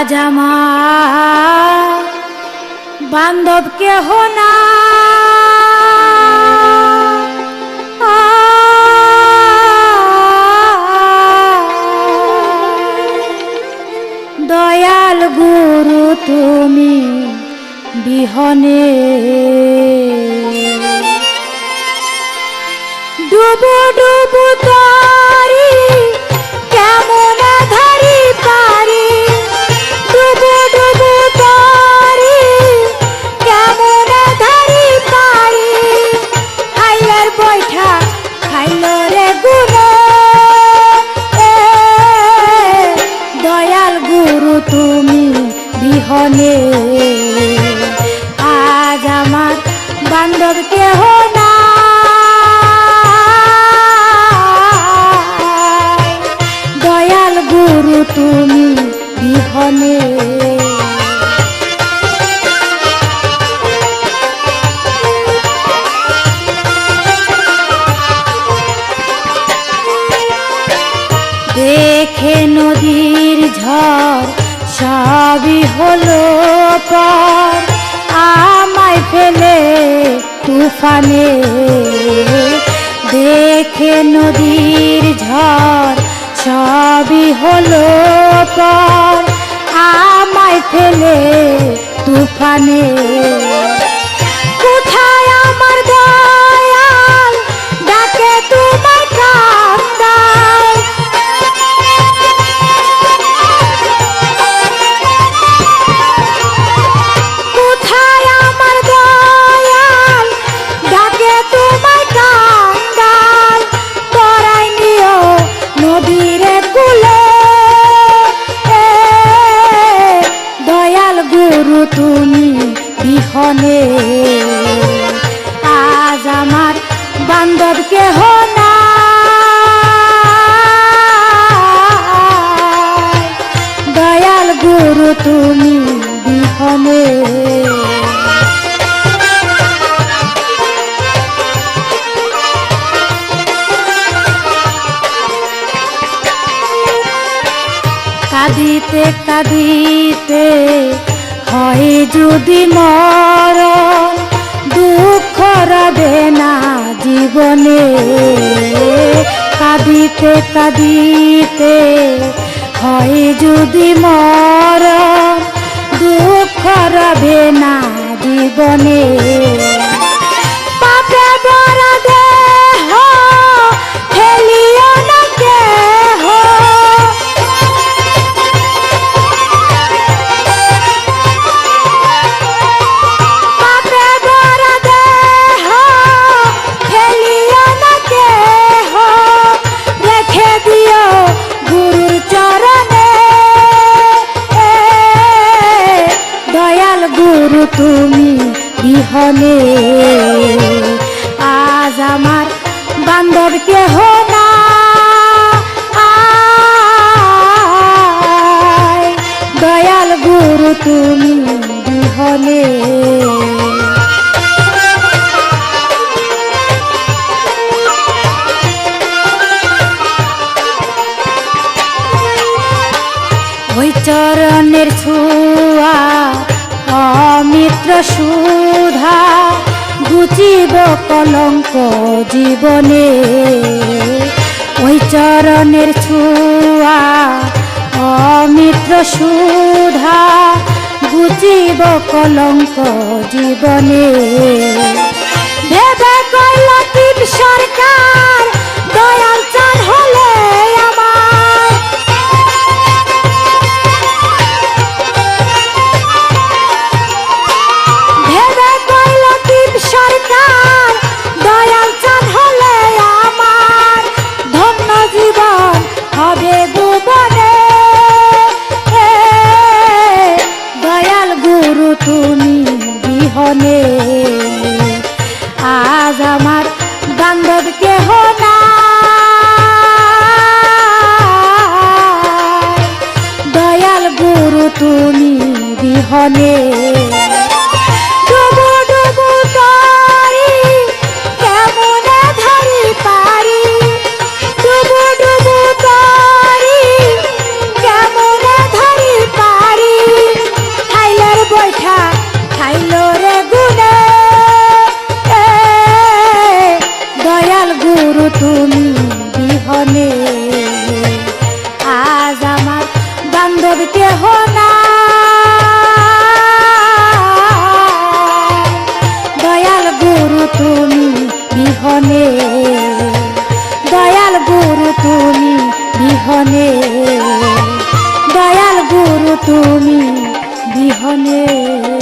আজ আমার বান্ধব কেহ না। দয়াল গুরু তুমি বিহনে। ডুবু ডুবু তারি বিহনে। সবই হলো পর, আমায় ফেলে তুফানে। দেখে নদীর ঝড় সবই হলো পর, আমায় ফেলে তুফানে। তুমি বিহনে। আজ আমার বান্ধব কেহ না দয়াল গুরু তুমি বিহনে। কাঁদিতে কাঁদিতে হয় যদি মর দুঃখ রবে না জীবনে। কাঁদিতে কাঁদিতে হয় যদি মর দুঃখ রবে না জীবনে। বিহনে আজ আমার বান্ধব কেহ না। দয়াল গুরু তুমি বিহনে। ওই চরণের ছুয়া সুধা গুচিব কলঙ্ক জীবনে। ওই চরণের ছুয়া অমিত্র সুধা গুচিব কলঙ্ক জীবনে। তুমি বিহনে। দয়াল গুরু তুমি বিহনে।